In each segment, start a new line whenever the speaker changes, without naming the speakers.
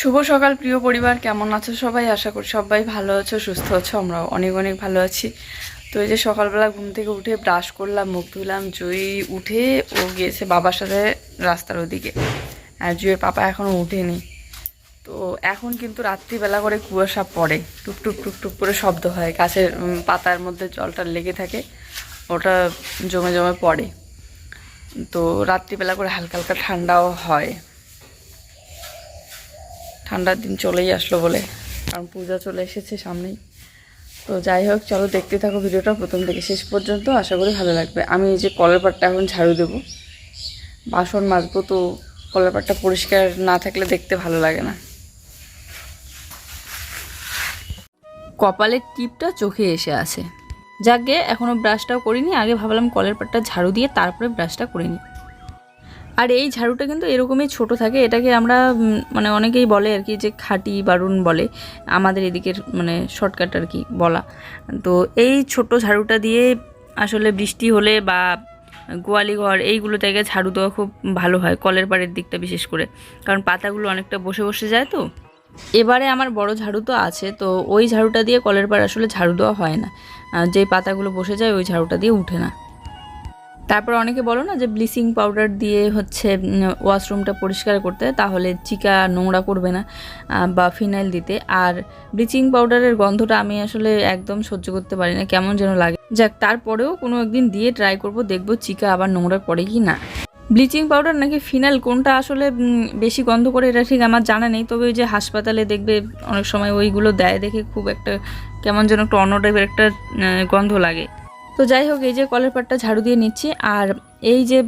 শুভ সকাল, প্রিয় পরিবার। কেমন আছো সবাই? আশা করি সবাই ভালো আছো, সুস্থ আছো। আমরাও অনেক অনেক ভালো আছি। তো এই যে সকালবেলা ঘুম থেকে উঠে ব্রাশ করলাম, মুখ ধুলাম জুই উঠে ও গিয়েছে বাবার সাথে রাস্তার ওদিকে। আর জুয়ের পাপা এখনও উঠেনি। তো এখন কিন্তু রাত্রিবেলা করে কুয়াশা পড়ে। টুকটুক টুক টুক টুক করে শব্দ হয়। গাছের পাতার মধ্যে জলটা লেগে থাকে, ওটা জমে জমে পড়ে। তো রাত্রিবেলা করে হালকা হালকা ঠান্ডাও হয়। ঠান্ডার দিন চলেই আসলো বলে, কারণ পূজা চলে এসেছে সামনেই। তো যাই হোক, চলো দেখতে থাকো ভিডিওটা প্রথম থেকে শেষ পর্যন্ত, আশা করি ভালো লাগবে। আমি এই যে কলের পাটটা এখন ঝাড়ু দেবো। বাসন মাজবো তো কলের পাটটা পরিষ্কার না থাকলে দেখতে ভালো লাগে না। কপালের টিপটা চোখে এসে আছে। যাকে এখনও ব্রাশটাও করিনি, আগে ভাবলাম কলের পাটটা ঝাড়ু দিয়ে তারপরে ব্রাশটা করে নিই। আর এই ঝাড়ুটা কিন্তু এরকমই ছোট থাকে, এটাকে আমরা মানে অনেকেই বলে আর কি যে খাঁটি বারুন বলে, আমাদের এদিকের মানে শর্টকাট আর কি বলা। তো এই ছোট ঝাড়ুটা দিয়ে আসলে বৃষ্টি হলে বা গোয়ালি ঘর এইগুলো জায়গায় ঝাড়ু দেওয়া খুব ভালো হয়, কলের পাড়ের দিকটা বিশেষ করে। কারণ পাতাগুলো অনেকটা বসে বসে যায় তো। এবারে আমার বড় ঝাড়ু তো আছে, তো ওই ঝাড়ুটা দিয়ে কলের পাড় আসলে ঝাড়ু দেওয়া হয় না। যে পাতাগুলো বসে যায় ওই ঝাড়ুটা দিয়ে উঠে না। তারপর অনেকে বলো না যে ব্লিচিং পাউডার দিয়ে হচ্ছে ওয়াশরুমটা পরিষ্কার করতে, তাহলে চিকা নোংরা করবে না বা ফিনাইল দিতে। আর ব্লিচিং পাউডারের গন্ধটা আমি আসলে একদম সহ্য করতে পারি না, কেমন যেন লাগে। যাক, তারপরেও কোনো একদিন দিয়ে ট্রাই করব, দেখব চিকা আবার নোংরা পড়ে কি না। ব্লিচিং পাউডার নাকি ফিনাইল কোনটা আসলে বেশি গন্ধ করে এটা ঠিক আমার জানা নেই, তবে ওই যে হাসপাতালে দেখবে অনেক সময় ওইগুলো দেয় দেখে খুব একটা কেমন যেন একটা অন্য টাইপের একটা গন্ধ লাগে। তো যাই হোক, এই যে কলের পাটটা ঝাড়ু দিয়ে নিচ্ছি, আর এই যে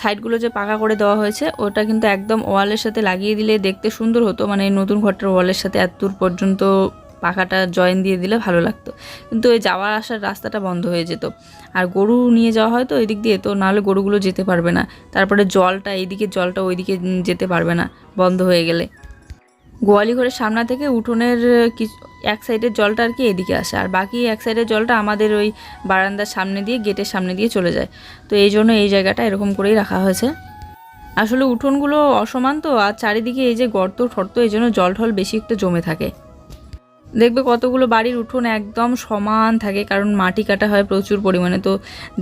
সাইডগুলো যে পাকা করে দেওয়া হয়েছে, ওটা কিন্তু একদম ওয়ালের সাথে লাগিয়ে দিলে দেখতে সুন্দর হতো মানে নতুন ঘরটার ওয়ালের সাথে এত দূর পর্যন্ত পাকাটা জয়েন দিয়ে দিলে ভালো লাগতো। কিন্তু ওই যাওয়ার আসার রাস্তাটা বন্ধ হয়ে যেত। আর গরু নিয়ে যাওয়া হয় তো ওই দিক দিয়ে, তো নাহলে গরুগুলো যেতে পারবে না। তারপরে জলটা, এইদিকে জলটা ওইদিকে যেতে পারবে না, বন্ধ হয়ে গেলে। গোয়ালি ঘরের সামনা থেকে উঠোনের কিছু, এক সাইডের জলটা আর কি এদিকে আসে। আর বাকি এক সাইডের জলটা আমাদের ওই বারান্দার সামনে দিয়ে, গেটের সামনে দিয়ে চলে যায়। তো এই জন্য এই জায়গাটা এরকম করেই রাখা হয়েছে। আসলে উঠোনগুলো অসমান তো, আর চারিদিকে এই যে গর্ত ঠর্ত, এই জন্য জল ঠল বেশি একটু জমে থাকে। দেখবে কতগুলো বাড়ির উঠোন একদম সমান থাকে, কারণ মাটি কাটা হয় প্রচুর পরিমাণে। তো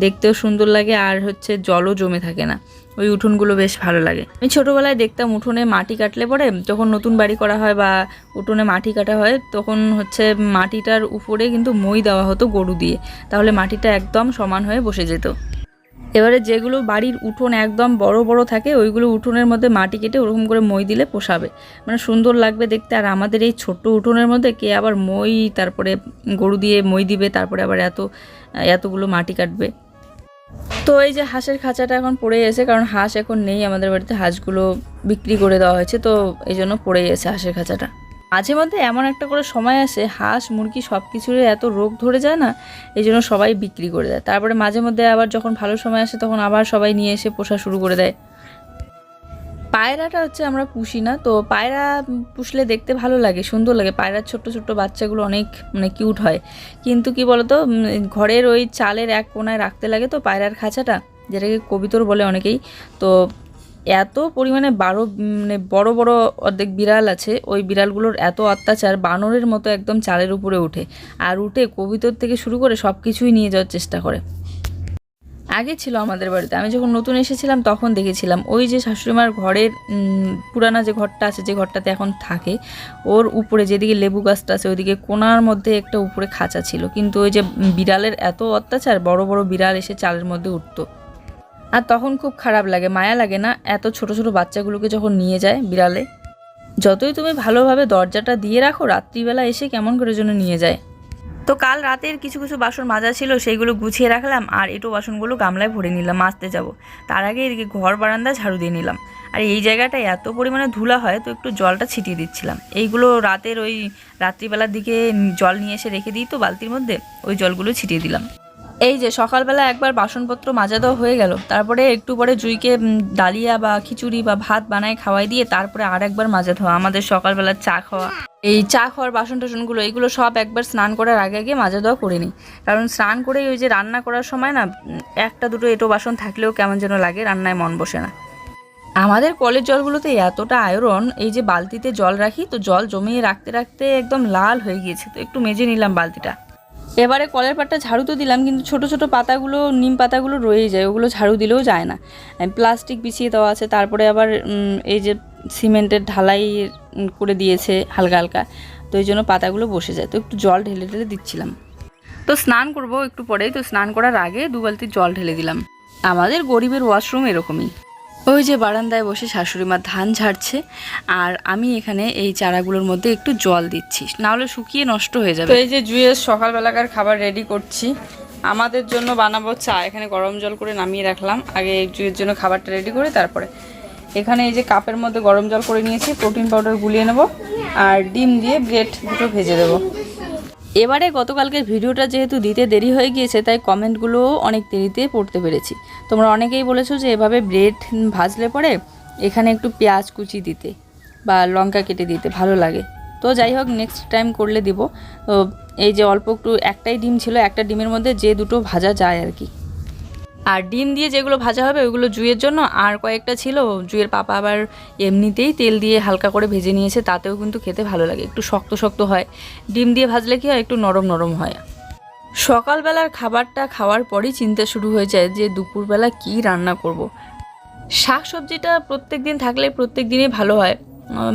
দেখতেও সুন্দর লাগে, আর হচ্ছে জলও জমে থাকে না। ওই উঠোনগুলো বেশ ভালো লাগে। আমি ছোটোবেলায় দেখতাম উঠোনে মাটি কাটলে পরে যখন নতুন বাড়ি করা হয় বা উঠোনে মাটি কাটা হয়, তখন হচ্ছে মাটিটার উপরে কিন্তু মই দেওয়া হতো গরু দিয়ে। তাহলে মাটিটা একদম সমান হয়ে বসে যেত। এবারে যেগুলো বাড়ির উঠোন একদম বড় বড় থাকে, ওইগুলো উঠোনের মধ্যে মাটি কেটে ওরকম করে মই দিলে পোষাবে। মানে সুন্দর লাগবে দেখতে। আর আমাদের এই ছোট্ট উঠোনের মধ্যে কে আবার মই, তারপরে গরু দিয়ে মই দিবে, তারপরে আবার এত, এতগুলো মাটি কাটবে। তো এই যে হাঁসের খাঁচাটা এখন পড়ে গেছে, কারণ হাঁস এখন নেই আমাদের বাড়িতে, হাঁসগুলো বিক্রি করে দেওয়া হয়েছে, তো এই জন্য পড়ে গেছে হাঁসের খাঁচাটা। মাঝে মধ্যে এমন একটা করে সময় আসে, হাঁস, মুরগি সব কিছুরই এত রোগ ধরে যায় না, এই জন্য সবাই বিক্রি করে দেয়। তারপরে মাঝে মধ্যে আবার যখন ভালো সময় আসে, তখন আবার সবাই নিয়ে এসে পোষা শুরু করে দেয়। পায়রাটা হচ্ছে আমরা পুষি না, তো পায়রা পুষলে দেখতে ভালো লাগে, সুন্দর লাগে। পায়রার ছোট্ট ছোট্ট বাচ্চাগুলো অনেক মানে কিউট হয়। কিন্তু কি বলতো ঘরের ওই চালের এক কোনায় রাখতে লাগে তো পায়রার খাঁচাটা, যেটাকে কবিতর বলে অনেকেই। তো এত পরিমাণে বারো মানে বড় বড় অর্ধেক বিড়াল আছে, ওই বিড়ালগুলোর এত অত্যাচার বানরের মতো একদম চালের উপরে ওঠে। আর উঠে কবিতর থেকে শুরু করে সব কিছুই নিয়ে যাওয়ার চেষ্টা করে। আগে ছিল আমাদের বাড়িতে। আমি যখন নতুন এসেছিলাম তখন দেখেছিলাম। ওই যে শাশুড়িমার ঘরের পুরানা যে ঘরটা আছে, যে ঘরটাতে এখন থাকে, ওর উপরে যেদিকে লেবু গাছটা আছে, ওইদিকে কোনার মধ্যে একটা উপরে খাঁচা ছিল। কিন্তু ওই যে বিড়ালের এত অত্যাচার, বড় বড় বিড়াল এসে চালের মধ্যে উঠতো। আর তখন খুব খারাপ লাগে, মায়া লাগে না এত ছোট ছোট বাচ্চাগুলোকে যখন নিয়ে যায় বিড়ালে? যতই তুমি ভালোভাবে দরজাটা দিয়ে রাখো, রাত্রিবেলা এসে কেমন করে যেন নিয়ে যায়। তো কাল রাতের কিছু কিছু বাসন মাজা ছিল, সেইগুলো গুছিয়ে রাখলাম আর এটো বাসনগুলো গামলায় ভরে নিলাম, মাজতে যাব। তার আগে এদিকে ঘর বারান্দা ঝাড়ু দিয়ে নিলাম। আর এই জায়গাটায় এত পরিমাণে ধুলা হয়, তো একটু জলটা ছিটিয়ে দিচ্ছিলাম। এইগুলো রাতের ওই রাত্রিবেলার দিকে জল নিয়ে এসে রেখে দিই তো বালতির মধ্যে, ওই জলগুলো ছিটিয়ে দিলাম। এই যে সকালবেলা একবার বাসনপত্র মাজা দেওয়া হয়ে গেল, তারপরে একটু পরে জুইকে ডালিয়া বা খিচুড়ি বা ভাত বানায় খাওয়াই দিয়ে তারপরে আর একবার মাজা ধোয়া, আমাদের সকালবেলা চা খাওয়া। এই চা খাওয়ার বাসন টাসনগুলো এইগুলো সব একবার স্নান করার আগে আগে মাজা দেওয়া করে নিই। কারণ স্নান করে ওই যে রান্না করার সময় না, একটা দুটো এটো বাসন থাকলেও কেমন যেন লাগে, রান্নায় মন বসে না। আমাদের কলের জলগুলোতে এতটা আয়রন, এই যে বালতিতে জল রাখি, তো জল জমিয়ে রাখতে রাখতে একদম লাল হয়ে গিয়েছে। তো একটু মেজে নিলাম বালতিটা। এবারে কলের পাটটা ঝাড়ু তো দিলাম, কিন্তু ছোট ছোট পাতাগুলো, নিম পাতাগুলো রয়েই যায়, ওগুলো ঝাড়ু দিলেও যায় না। প্লাস্টিক বিছিয়ে দেওয়া আছে, তারপরে আবার এই যে সিমেন্টের ঢালাই করে দিয়েছে হালকা হালকা, তো এই জন্য পাতাগুলো বসে যায়। তো একটু জল ঢেলে ঢেলে দিচ্ছিলাম। তো স্নান করব একটু পরেই, তো স্নান করার আগে দু বালতি জল ঢেলে দিলাম। আমাদের গরিবের ওয়াশরুম এরকমই। ওই যে বারান্দায় বসে শাশুড়ি মা ধান ঝাড়ছে, আর আমি এখানে এই চারাগুলোর মধ্যে একটু জল দিচ্ছি। নাহলে শুকিয়ে নষ্ট হয়ে যাবে। এই যে জুয়ের সকালবেলাকার খাবার রেডি করছি। আমাদের জন্য বানাবো চা। এখানে গরম জল করে নামিয়ে রাখলাম। আগে জুয়ের জন্য খাবারটা রেডি করে তারপরে এখানে এই যে কাপের মধ্যে গরম জল করে নিয়েছি, প্রোটিন পাউডার গুলিয়ে নেব আর ডিম দিয়ে ব্রেড দুটো ভেজে দেবো। এবারে গতকালকের ভিডিওটা যেহেতু দিতে দেরি হয়ে গিয়েছে, তাই কমেন্টগুলোও অনেক দেরিতে পড়তে পেরেছি। তোমরা অনেকেই বলেছ যে এভাবে ব্রেড ভাজলে পরে এখানে একটু পেঁয়াজ কুচি দিতে বা লঙ্কা কেটে দিতে ভালো লাগে। তো যাই হোক নেক্সট টাইম করলে দিব। তো এই যে অল্প একটু একটাই ডিম ছিল, একটা ডিমের মধ্যে যে দুটো ভাজা যায় আর কি। আর ডিম দিয়ে যেগুলো ভাজা হবে, ওইগুলো জুয়ের জন্য। আর কয়েকটা ছিল জুয়ের পাপা আবার এমনিতেই তেল দিয়ে হালকা করে ভেজে নিয়েছে, তাতেও কিন্তু খেতে ভালো লাগে, একটু শক্ত শক্ত হয়। ডিম দিয়ে ভাজলে কি হয়, একটু নরম নরম হয়। সকালবেলার খাবারটা খাওয়ার পরই চিন্তা শুরু হয়ে যায় যে দুপুরবেলা কি রান্না করব। শাক সবজিটা প্রত্যেক দিন থাকলে প্রত্যেক দিনই ভালো হয়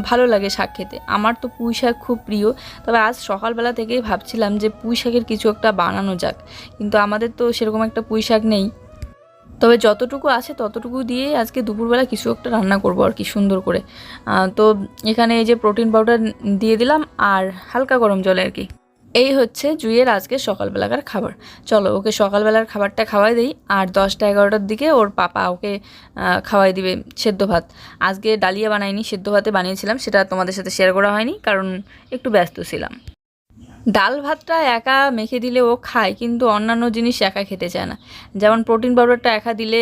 ভালো লাগে শাক খেতে। আমার তো পুঁই শাক খুব প্রিয়, তবে আজ সকালবেলা থেকেই ভাবছিলাম যে পুঁই শাকের কিছু একটা বানানো যাক। কিন্তু আমাদের তো সেরকম একটা পুঁই শাক নেই। তবে যতটুকু আছে ততটুকু দিয়ে আজকে দুপুরবেলা কিছু একটা রান্না করব আর কি, সুন্দর করে। তো এখানে এই যে প্রোটিন পাউডার দিয়ে দিলাম আর হালকা গরম জলে আর কি। এই হচ্ছে জুইয়ের আজকে সকালবেলাকার খাবার। চলো ওকে সকালবেলার খাবারটা খাওয়াই দিই আর দশটা এগারোটার দিকে ওর পাপা ওকে খাওয়াই দিবে সেদ্ধ ভাত। আজকে ডালিয়া বানাইনি, সেদ্ধ ভাতে বানিয়েছিলাম, সেটা তোমাদের সাথে শেয়ার করা হয়নি কারণ একটু ব্যস্ত ছিলাম। ডাল ভাতটা একা মেখে দিলে ও খায়, কিন্তু অন্যান্য জিনিস একা খেতে চায় না। যেমন প্রোটিন পাউডারটা একা দিলে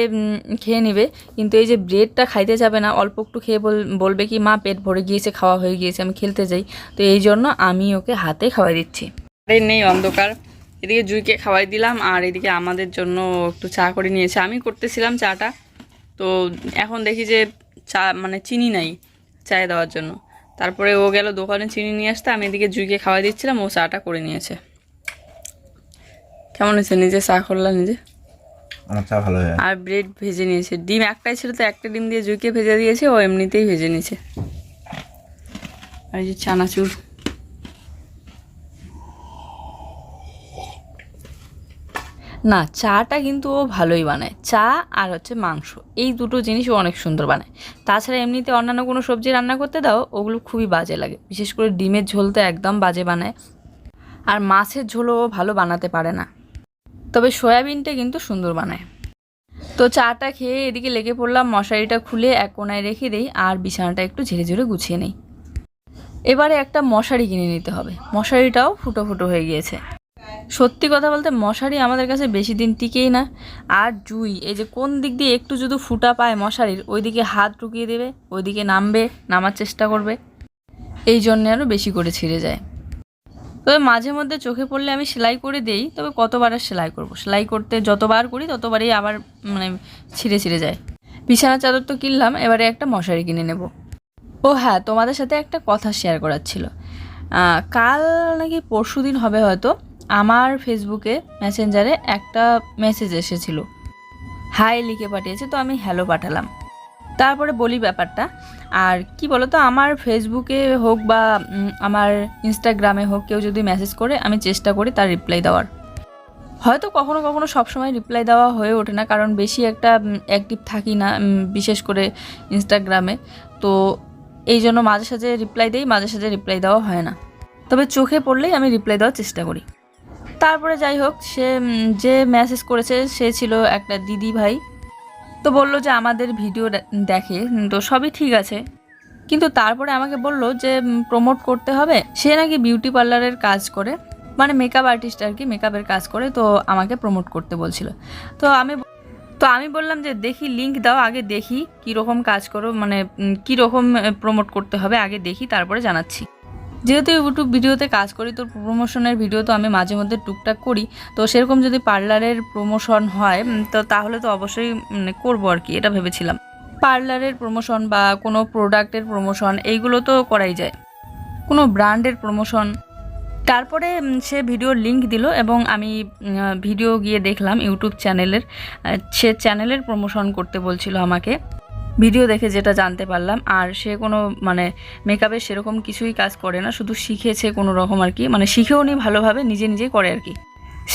খেয়ে নেবে, কিন্তু এই যে ব্রেডটা খাইতে যাবে না, অল্প একটু খেয়ে বল, বলবে কি, মা, পেট ভরে গিয়েছে, খাওয়া হয়ে গিয়েছে, আমি খেলতে যাই। তো এই জন্য আমি ওকে হাতে খাওয়াই দিচ্ছি। আরে নেই অন্ধকার, এদিকে জুইকে খাওয়াই দিলাম, আর এদিকে আমাদের জন্য একটু চা করে নিয়েছে। আমি করতেছিলাম চাটা, তো এখন দেখি যে চা মানে চিনি নাই চায়ে দেওয়ার জন্য। তারপরে ও গেল দোকানে চিনি নিয়ে আসতে আমি এদিকে জুইকে খাওয়া দিচ্ছিলাম ও চাটা করে নিয়েছে। কেমন হয়েছে নিজে চা করলাম নিজে? আর ব্রেড ভেজে নিয়েছে। ডিম একটাই ছিল তো একটা ডিম দিয়ে জুইকে ভেজে দিয়েছে ও এমনিতেই ভেজে নিয়েছে। আর এই যে চানাচুর। না, চাটা কিন্তু ও ভালোই বানায়। চা আর হচ্ছে মাংস, এই দুটো জিনিস ও অনেক সুন্দর বানায়। তাছাড়া এমনিতে অন্যান্য কোনো সবজি রান্না করতে দাও, ওগুলো খুবই বাজে লাগে। বিশেষ করে ডিমের ঝোল তো একদম বাজে বানায়। আর মাছের ঝোলও ভালো বানাতে পারে না। তবে সয়াবিনটা কিন্তু সুন্দর বানায়। তো চাটা খেয়ে এদিকে লেগে পড়লাম, মশারিটা খুলে এক কোনায় রেখে দেই, আর বিছানাটা একটু ঝেড়ে ঝেড়ে গুছিয়ে নেই। এবারে একটা মশারি কিনে নিতে হবে। মশারিটাও ফুটো ফুটো হয়ে গিয়েছে। সত্যি কথা বলতে মশারি আমাদের কাছে বেশি দিন টিকেই না। আর জুই, এই যে কোন দিক দিয়ে একটু যদি ফুটা পায় মশারির, ওইদিকে হাত ঢুকিয়ে দেবে, ওইদিকে নামবে, নামার চেষ্টা করবে। এই জন্যে আরও বেশি করে ছিঁড়ে যায়। তবে মাঝে মধ্যে চোখে পড়লে আমি সেলাই করে দেই, তবে কতবার আর সেলাই করব? সেলাই করতে যতবার করি, ততবারই আবার মানে ছিঁড়ে ছিঁড়ে যায়। বিছানা চাদর তো কিনলাম, এবারে একটা মশারি কিনে নেব। ও হ্যাঁ তোমাদের সাথে একটা কথা শেয়ার করার ছিল। কাল নাকি পরশু দিন হবে হয়তো। আমার ফেসবুকে মেসেঞ্জারে একটা মেসেজ এসেছিল। হাই লিখে পাঠিয়েছে, তো আমি হ্যালো পাঠালাম। তারপরে বলি ব্যাপারটা, আর কি বলতো, আমার ফেসবুকে হোক বা আমার ইনস্টাগ্রামে হোক, কেউ যদি মেসেজ করে, আমি চেষ্টা করি তার রিপ্লাই দেওয়ার। হয়তো কখনো কখনো সবসময় রিপ্লাই দেওয়া হয়ে ওঠে না, কারণ বেশি একটা অ্যাক্টিভ থাকি না বিশেষ করে ইনস্টাগ্রামে তো এই জন্য মাঝে সাঝে রিপ্লাই দেই, মাঝে সাঝে রিপ্লাই দেওয়া হয় না। তবে চোখে পড়লেই আমি রিপ্লাই দেওয়ার চেষ্টা করি। তারপরে যাই হোক, সে যে মেসেজ করেছে, সে ছিল একটা দিদি ভাই। তো বলল যে, আমাদের ভিডিও দেখে তো সবই ঠিক আছে। কিন্তু তারপরে আমাকে বলল যে প্রমোট করতে হবে? সে নাকি বিউটি পার্লারের কাজ করে মানে মেকআপ আর্টিস্ট আর কি মেকআপের কাজ করে, তো আমাকে প্রমোট করতে বলছিল। তো আমি তো আমি বললাম যে, দেখি লিংক দাও, আগে দেখি, কীরকম কাজ করো মানে কীরকম প্রমোট করতে হবে, আগে দেখি, তারপরে জানাচ্ছি। যেহেতু ইউটিউব ভিডিওতে কাজ করি, তো প্রমোশনের ভিডিও তো আমি মাঝে মধ্যে টুকটাক করি। তো সেরকম যদি পার্লারের প্রমোশন হয় তো তাহলে তো অবশ্যই মানে করব আর কি, এটা ভেবেছিলাম। পার্লারের প্রমোশন বা কোনো প্রোডাক্টের প্রমোশন এইগুলো তো করাই যায়। কোনো ব্র্যান্ডের প্রমোশন তারপরে সে ভিডিওর লিংক দিল এবং আমি ভিডিও গিয়ে দেখলাম ইউটিউব চ্যানেলের সে চ্যানেলের প্রমোশন করতে বলছিল আমাকে। ভিডিও দেখে যেটা জানতে পারলাম, আর সে কোনো মানে মেকআপের সেরকম কিছুই কাজ করে না, শুধু শিখেছে কোনো রকম আর কি মানে শিখেও নি ভালোভাবে, নিজে নিজেই করে আর কি।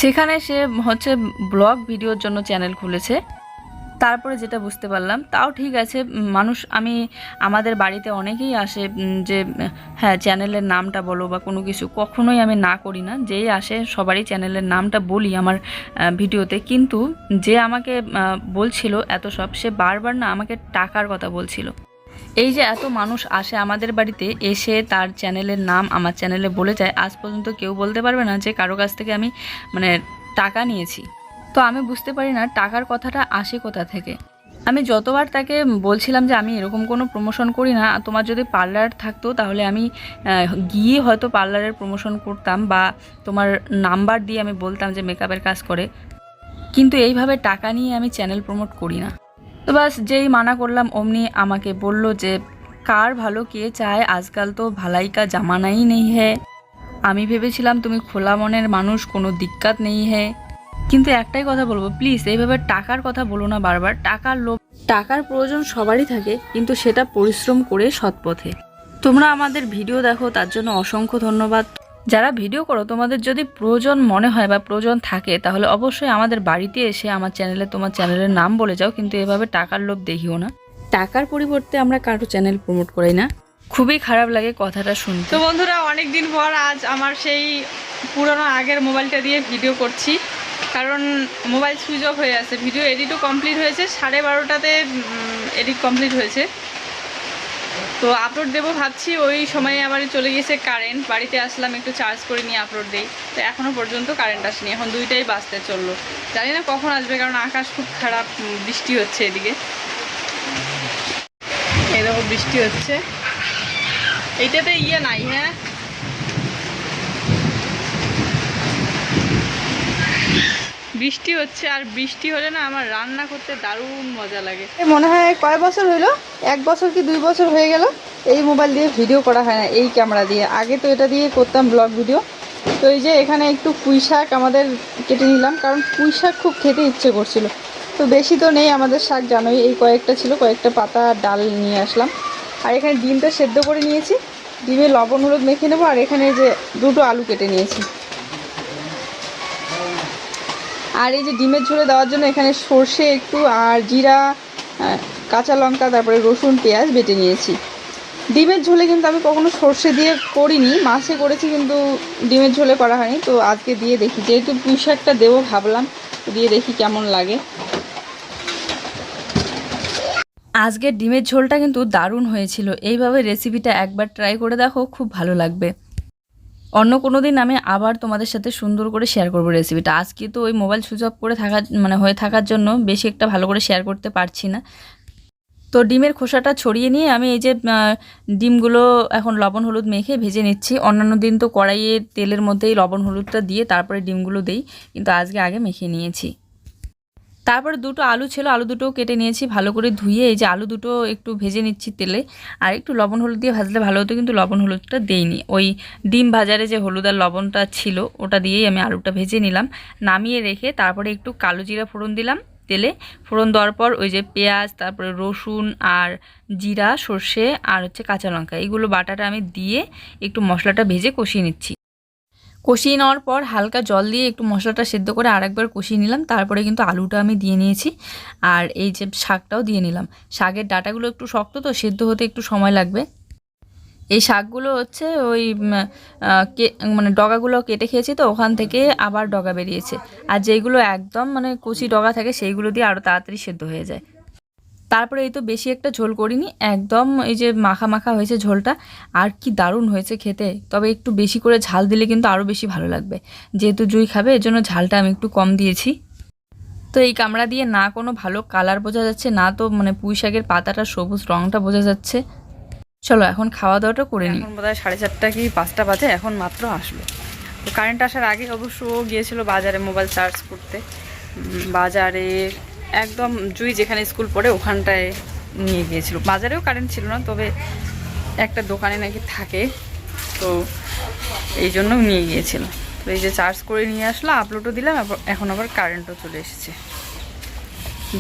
সেখানে সে হচ্ছে ব্লগ ভিডিওর জন্য চ্যানেল খুলেছে। তারপরে যেটা বুঝতে পারলাম, তাও ঠিক আছে মানুষ, আমি, আমাদের বাড়িতে অনেকেই আসে যে হ্যাঁ চ্যানেলের নামটা বলো বা কোনো কিছু, কখনোই আমি না করি না, যেই আসে সবারই চ্যানেলের নামটা বলি আমার ভিডিওতে, কিন্তু যে আমাকে বলছিল এত সব, সে বারবার না আমাকে টাকার কথা বলছিল। এই যে এত মানুষ আসে আমাদের বাড়িতে, এসে তার চ্যানেলের নাম আমার চ্যানেলে বলে যায়, আজ পর্যন্ত কেউ বলতে পারবে না যে কারও কাছ থেকে আমি মানে টাকা নিয়েছি। তো আমি বুঝতে পারি না টাকার কথাটা আসে কোথা থেকে। আমি যতবার তাকে বলছিলাম যে আমি এরকম কোনো প্রমোশন করি না, তোমার যদি পার্লার থাকতো তাহলে আমি গিয়ে হয়তো পার্লারের প্রমোশন করতাম বা তোমার নাম্বার দিয়ে আমি বলতাম যে মেকআপের কাজ করে। কিন্তু এইভাবে টাকা নিয়ে আমি চ্যানেল প্রমোট করি না। তো বাস যেই মানা করলাম, অমনি আমাকে বলল যে, কার ভালো, কে চায়? আজকাল তো ভালাই কা জামানাই নেই হ্যাঁ আমি ভেবেছিলাম তুমি খোলা মনের মানুষ, কোনো দিক্কাত নেই হ্যাঁ কিন্তু একটাই কথা বলব প্লিজ এইভাবে টাকার কথা বলো না বারবার, টাকার লোভ টাকার প্রয়োজন সবারই থাকে, কিন্তু সেটা পরিশ্রম করে সৎ পথে তোমরা আমাদের ভিডিও দেখো, তার জন্য অসংখ্য ধন্যবাদ। যারা ভিডিও করো, তোমাদের যদি প্রয়োজন মনে হয় বা প্রয়োজন থাকে, তাহলে অবশ্যই আমাদের বাড়িতে এসে আমার চ্যানেলে তোমার চ্যানেলের নাম বলে যাও, কিন্তু এভাবে টাকার লোভ দেখিও না। টাকার পরিবর্তে আমরা কারও চ্যানেল প্রমোট করি না। খুবই খারাপ লাগে কথাটা শুনতে।
তো বন্ধুরা অনেক দিন পর আজ আমার সেই পুরনো আগের মোবাইলটা দিয়ে ভিডিও করছি। কারণ মোবাইল সুইচ অফ হয়ে আছে। ভিডিও এডিটও কমপ্লিট হয়েছে, সাড়ে বারোটাতে এডিট কমপ্লিট হয়েছে। তো আপলোড দেবো ভাবছি, ওই সময়ে আবার চলে গিয়েছে কারেন্ট বাড়িতে আসলাম, একটু চার্জ করে নিয়ে আপলোড দেই। তো এখনও পর্যন্ত কারেন্ট আসেনি, এখন দুইটাই বাঁচতে চলল। জানি না কখন আসবে, কারণ আকাশ খুব খারাপ বৃষ্টি হচ্ছে এদিকে। এরকম বৃষ্টি হচ্ছে। এইটাতে ইয়ে নাই হ্যাঁ? বৃষ্টি হচ্ছে, আর বৃষ্টি হলে না আমার রান্না করতে দারুণ মজা লাগে। মনে হয় কয় বছর হইল? এক বছর কি দুই বছর হয়ে গেল? এই মোবাইল দিয়ে ভিডিও করা হয় না, এই ক্যামেরা দিয়ে। আগে তো এটা দিয়ে করতাম ব্লগ ভিডিও। তো এই যে এখানে একটু পুঁই শাক আমাদের কেটে নিলাম, কারণ পুঁই শাক খুব খেতে ইচ্ছে করছিল। তো বেশি তো নেই আমাদের শাক, জানোই এই কয়েকটা ছিল, কয়েকটা পাতা ডাল নিয়ে আসলাম। আর এখানে ডিমটা সেদ্ধ করে নিয়েছি। ডিমে লবণ, হলুদ মেখে নেব, আর এখানে যে দুটো আলু কেটে নিয়েছি। আর এই যে ডিমের ঝোলে দেওয়ার জন্য এখানে সর্ষে একটু আর জিরা কাঁচা লঙ্কা, তারপরে রসুন, পেঁয়াজ বেটে নিয়েছি। ডিমের ঝোলে কিন্তু আমি কখনো সর্ষে দিয়ে করিনি, মাছে করেছি কিন্তু ডিমের ঝোলে করা হয়নি। তো আজকে দিয়ে দেখি, যেহেতু পুঁই শাকটা দেবো ভাবলাম দিয়ে দেখি কেমন লাগে।
আজকের ডিমের ঝোলটা কিন্তু দারুণ হয়েছিল। এইভাবে রেসিপিটা একবার ট্রাই করে দেখো, খুব ভালো লাগবে। অন্য কোনো দিন আমি আবার তোমাদের সাথে সুন্দর করে শেয়ার করব রেসিপিটা আজকে তো ওই মোবাইল সুইচ অফ করে থাকার মানে হয়ে থাকার জন্য বেশি একটা ভালো করে শেয়ার করতে পারছি না। তো ডিমের খোসাটা ছড়িয়ে নিয়ে আমি এই যে ডিমগুলো এখন লবণ হলুদ মেখে ভেজে নিচ্ছি। অন্যান্য দিন তো কড়াইয়ে তেলের মধ্যেই লবণ হলুদটা দিয়ে তারপরে ডিমগুলো দিই, কিন্তু আজকে আগে মেখে নিয়েছি। তারপরে দুটো আলু ছিল, আলু দুটো কেটে নিয়েছি, ভালো করে ধুয়ে এই যে আলু দুটো একটু ভেজে নিচ্ছি তেলে। আর একটু লবণ হলুদ দিয়ে ভাজলে ভালো হতো, কিন্তু লবণ হলুদটা দেইনি। ওই ডিম ভাজারে যে হলুদ আর লবণটা ছিল, ওটা দিয়েই আমি আলুটা ভেজে নিলাম। নামিয়ে রেখে তারপরে একটু কালো জিরা ফোড়ন দিলাম তেলে। ফোড়ন দেওয়ার পর ওই যে পেঁয়াজ, তারপরে রসুন আর জিরা, সর্ষে আর হচ্ছে কাঁচা লঙ্কা, এগুলো বাটাটা আমি দিয়ে একটু মশলাটা ভেজে কষিয়ে নিচ্ছি। কষিয়ে নেওয়ার পর হালকা জল দিয়ে একটু মশলাটা সেদ্ধ করে আরেকবার কষিয়ে নিলাম। তারপরে কিন্তু আলুটা আমি দিয়ে নিয়েছি। আর এই যে শাকটাও দিয়ে নিলাম। শাকের ডাটাগুলো একটু শক্ত তো, সেদ্ধ হতে একটু সময় লাগবে। এই শাকগুলো হচ্ছে ওই মানে ডগাগুলো কেটে খেয়েছি তো, ওখান থেকে আবার ডগা বেরিয়েছে। আর যেইগুলো একদম মানে কচি ডগা থাকে, সেইগুলো দিয়ে আরও তাড়াতাড়ি সেদ্ধ হয়ে যায়। তারপরে এই তো বেশি একটা ঝোল করিনি, একদম এই যে মাখা মাখা হয়েছে ঝোলটা, আর কি দারুণ হয়েছে খেতে। তবে একটু বেশি করে ঝাল দিলে কিন্তু আরও বেশি ভালো লাগবে। যেহেতু জুই খাবে, এর জন্য ঝালটা আমি একটু কম দিয়েছি। তো এই কামড়া দিয়ে না কোনো ভালো কালার বোঝা যাচ্ছে, না তো মানে পুঁই শাকের পাতাটা সবুজ রঙটা বোঝা যাচ্ছে। চলো এখন খাওয়া দাওয়াটা করে নিই।
এখন বোধহয় সাড়ে চারটা কি পাঁচটা বাজে, এখন মাত্র আসলো তো কারেন্ট আসার আগে অবশ্য গিয়েছিল বাজারে মোবাইল চার্জ করতে। বাজারে একদম জুই যেখানে স্কুল পড়ে ওখানটায়
নিয়ে গিয়েছিল। বাজারেও কারেন্ট ছিল না, তবে একটা দোকানে নাকি থাকে, তো এই জন্য নিয়ে গিয়েছিল। তো এই যে চার্জ করে নিয়ে আসলো আপলোডও দিলাম এখন আবার কারেন্টও চলে এসেছে।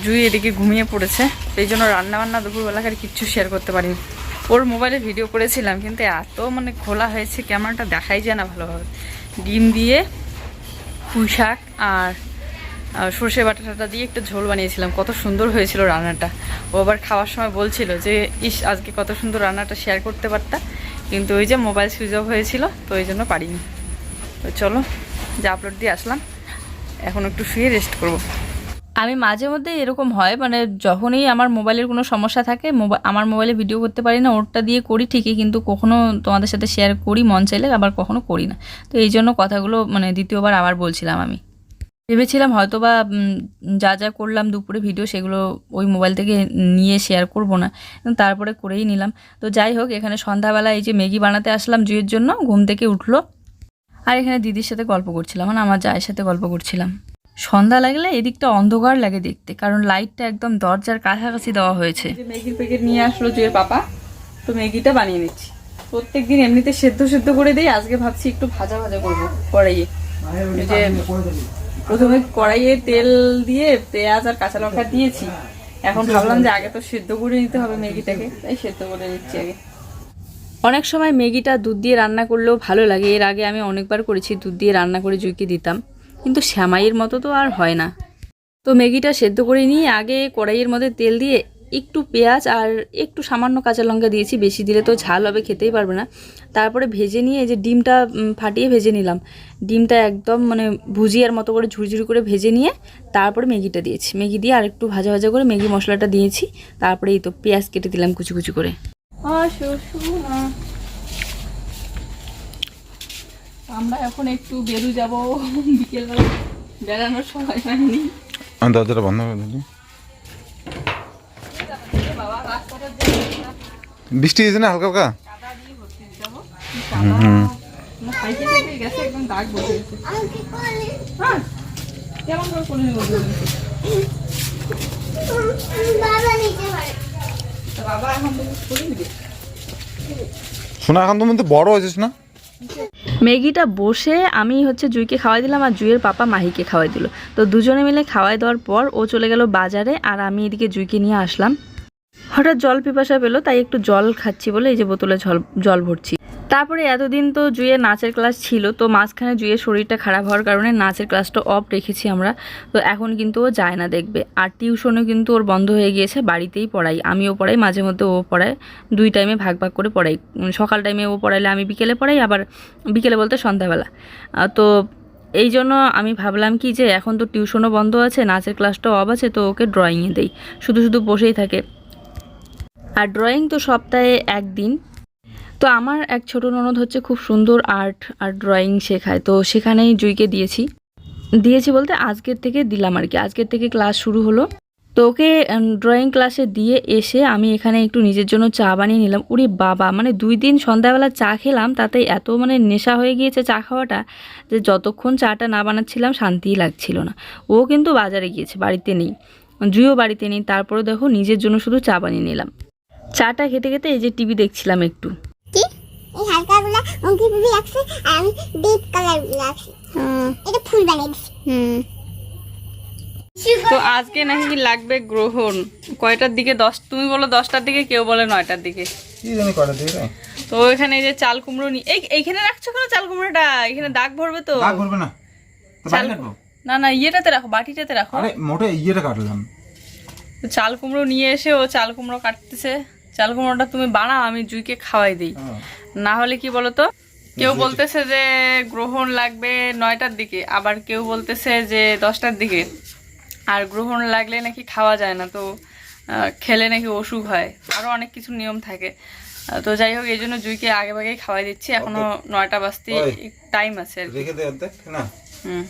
জুই এদিকে ঘুমিয়ে পড়েছে এই জন্য রান্নাবান্না দুপুরবেলাকার কিচ্ছু শেয়ার করতে পারিনি। ওর মোবাইলে ভিডিও করেছিলাম, কিন্তু এত মানে খোলা হয়েছে ক্যামেরাটা দেখাই যায় না ভালোভাবে। ডিম দিয়ে পুঁই শাক আর আর সর্ষে বাটাটা দিয়ে একটা ঝোল বানিয়েছিলাম। কত সুন্দর হয়েছিল রান্নাটা। ও আবার খাওয়ার সময় বলছিল যে, ইস, আজকে কত সুন্দর রান্নাটা শেয়ার করতে পারতা। কিন্তু ওই যে মোবাইল সুইচ অফ হয়েছিল, তো ওই জন্য পারিনি। তো চলো, যে আপলোড দিয়ে আসলাম। এখন একটু শুয়ে রেস্ট করব। আমি মাঝে মধ্যে এরকম হয় মানে যখনই আমার মোবাইলের কোনো সমস্যা থাকে আমার মোবাইলে ভিডিও করতে পারি না, ওরটা দিয়ে করি ঠিকই, কিন্তু কখনো তোমাদের সাথে শেয়ার করি মন চাইলে, আবার কখনো করি না। তো এই জন্য কথাগুলো মানে দ্বিতীয়বার আবার বলছিলাম আমি। ভেবেছিলাম হয়তো বা যা যা করলাম দুপুরে ভিডিও সেগুলো ওই মোবাইল থেকে নিয়ে শেয়ার করব না। তারপরে করেই নিলাম। তো যাই হোক, এখানে সন্ধ্যাবেলা এই যে ম্যাগি বানাতে আসলাম জুয়ের জন্য, ঘুম থেকে উঠল। আর এখানে দিদির সাথে গল্প করছিলাম মানে আমার জায়ের সাথে গল্প করছিলাম। সন্ধ্যা লাগলে এদিকটা অন্ধকার লাগে দেখতে, কারণ লাইটটা একদম দরজার কাছাকাছি দেওয়া হয়েছে। ম্যাগির প্যাকেট নিয়ে আসলো জুয়ের পাপা, তো ম্যাগিটা বানিয়ে নিচ্ছি। প্রত্যেক দিন এমনিতে সেদ্ধ সেদ্ধ করে দিই, আজকে ভাবছি একটু ভাজা ভাজা করব কড়াইয়ে। প্রথমে কড়াইয়ে তেল দিয়ে পেঁয়াজ আর কাঁচা লঙ্কা দিয়েছি। এখন ভাবলাম যে আগে তো সেদ্ধ করে নিতে হবে ম্যাগিটাকে, তাই সেদ্ধ করে নিচ্ছি আগে। অনেক সময় ম্যাগিটা দুধ দিয়ে রান্না করলেও ভালো লাগে। এর আগে আমি অনেকবার করেছি, দুধ দিয়ে রান্না করে জুইকে দিতাম। কিন্তু শ্যামাইয়ের মতো তো আর হয় না। তো ম্যাগিটা সেদ্ধ করে নিয়ে আগে কড়াইয়ের মধ্যে তেল দিয়ে একটু পেঁয়াজ আর একটু সামান্য কাঁচা লঙ্কা দিয়েছি বেশি দিলে তো ঝাল হবে খেতেই পারবে না। তারপরে ভেজে নিয়ে এই যে ডিমটা ফাটিয়ে ভেজে নিলাম। ডিমটা একদম মানে ভুজিয়ার মতো করে ঝুরঝুরি করে ভেজে নিয়ে তারপরে ম্যাগিটা দিয়েছি। ম্যাগি দিয়ে আর একটু ভাজা ভাজা করে ম্যাগি মশলাটা দিয়েছি। তারপরে এই তো পেঁয়াজ কেটে দিলাম কুচি কুচি করে। আমরা এখন একটু বেরু যাব। বিকেলবেলা বেড়ানোর সময় হয়নি।
দরজাটা বন্ধ করে
বাবা এখন তো করে নিবে
শোনা এখন তুমি তো বড় হয়েছিস না?
ম্যাগিটা বসে আমি হচ্ছে জুইকে খাওয়াই দিলাম আর জুইয়ের পাপা মাহিকে খাওয়াই দিল। তো দুজনে মিলে খাওয়াই দেওয়ার পর ও চলে গেল বাজারে আর আমি এদিকে জুইকে নিয়ে আসলাম। হঠাৎ জল পিপাসা পেল, তাই একটু জল খাচ্ছি বলে এই যে বোতলে জল জল ভরছি। তারপরে এতদিন তো জুয়ে নাচের ক্লাস ছিল, তো মাঝখানে জুয়ে শরীরটা খারাপ হওয়ার কারণে নাচের ক্লাসটা অফ রেখেছি আমরা। তো এখন কিন্তু ও যায় না দেখবে। আর টিউশনও কিন্তু ওর বন্ধ হয়ে গিয়েছে, বাড়িতেই পড়াই। আমিও পড়াই, মাঝে মধ্যে ও পড়ায়। দুই টাইমে ভাগ ভাগ করে পড়াই। সকাল টাইমে ও পড়াইলে আমি বিকেলে পড়াই, আবার বিকেলে বলতে সন্ধ্যাবেলা। তো এই জন্য আমি ভাবলাম কি যে এখন তো টিউশনও বন্ধ আছে, নাচের ক্লাসটাও অফ আছে, তো ওকে ড্রয়িংয়ে দেই। শুধু শুধু বসেই থাকে। আর ড্রয়িং তো সপ্তাহে একদিন। তো আমার এক ছোট ননদ হচ্ছে খুব সুন্দর আর্ট আর ড্রয়িং শেখায়। তো সেখানেই জুইকে দিয়েছি। দিয়েছি বলতে আজকের থেকে দিলাম আর কি। আজকের থেকে ক্লাস শুরু হলো। তো ওকে ড্রয়িং ক্লাসে দিয়ে এসে আমি এখানে একটু নিজের জন্য চা বানিয়ে নিলাম। উরি বাবা মানে দুই দিন সন্ধ্যাবেলা চা খেলাম, তাতে এত মানে নেশা হয়ে গিয়েছে চা খাওয়াটা যে যতক্ষণ চাটা না বানাচ্ছিলাম শান্তিই লাগছিল না। ও কিন্তু বাজারে গিয়েছে, বাড়িতে নেই। জুইও বাড়িতে নেই। তারপরে দেখো নিজের জন্য শুধু চা বানিয়ে নিলাম। চাটা খেতে খেতে এই যে টিভি দেখছিলাম একটু।
এই হালকা গুলা অঙ্কি পিপি লাগছে আর আমি ডিপ কালার লাগছে এটা ফুল হুম।
তো আজকে নাকি লাগবে গ্রহণ। কয়টার দিকে? দশ তুমি বলো দশটার দিকে কেউ বলে নয়টার দিকে।
কি জানি কটা দিয়ে রে
তো এখানে এই যে চাল কুমড়ো নি এই এইখানে রাখছো কেন চাল কুমড়োটা? এখানে দাগ ভরবে তো।
দাগ করবে না।
চাল না না ইয়েটাতে রাখো বাটিটাতে রাখো।
আরে মোটে ইয়েটা কাটলাম।
চাল কুমড়ো নিয়ে এসে ও চাল কুমড়ো কাটতেছে। চাল কুমড়োটা তুমি বানাও আমি জুইকে খাওয়াই দিই।
হ্যাঁ।
না হলে কি বলো তো কেউ বলতেছে যে গ্রহণ লাগবে নয়টার দিকে। আবার কেউ বলতেছে যে দশটার দিকে। আর গ্রহণ লাগলে নাকি খাওয়া যায় না তো খেলে নাকি অসুখ হয়। আরও অনেক কিছু নিয়ম থাকে। তো যাই হোক এই জন্য জুইকে আগে ভাগেই খাওয়াই দিচ্ছি। এখনও নয়টা বাজতে টাইম আছে আর কি। হুম।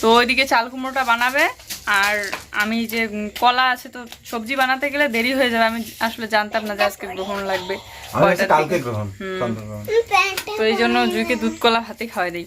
তো ওইদিকে চাল কুমড়োটা বানাবে আর আমি যে কলা আছে তো সবজি বানাতে গেলে দেরি হয়ে যাবে আমি আসলে জানতাম না যে আজকে গ্রহণ লাগবে তো এই জন্য জুইকে দুধ কলা ভাতে খাওয়াই দিই।